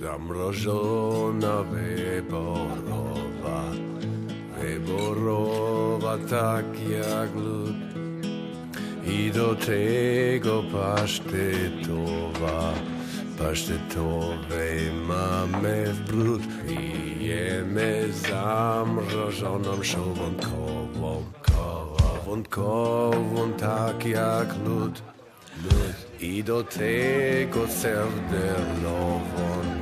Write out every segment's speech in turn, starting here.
zamrożona, wyborowa, wyborowa tak jak lód. I do tego pasztetowa, pasztetowej mamy w brud. I jemy zamrożoną szowątkową, kowątkową tak jak lód. I do tego serdelową,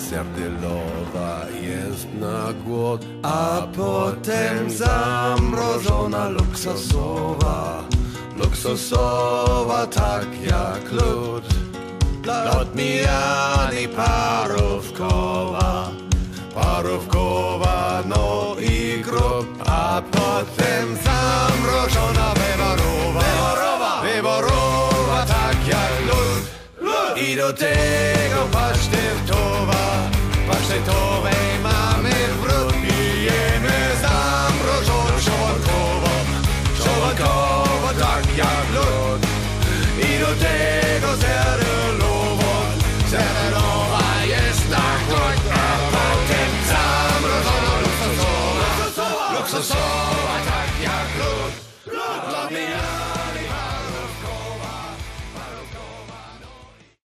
serdelowa jest na głód, a potem zamrożona luksusowa, luksusowa tak jak lód. Lód mijany parówkowa, parówkowa, no i grób, a potem zamrożona wyborowa, wyborowa, wyborowa tak jak lód. I do tego pasztetowa, pasztetowej ma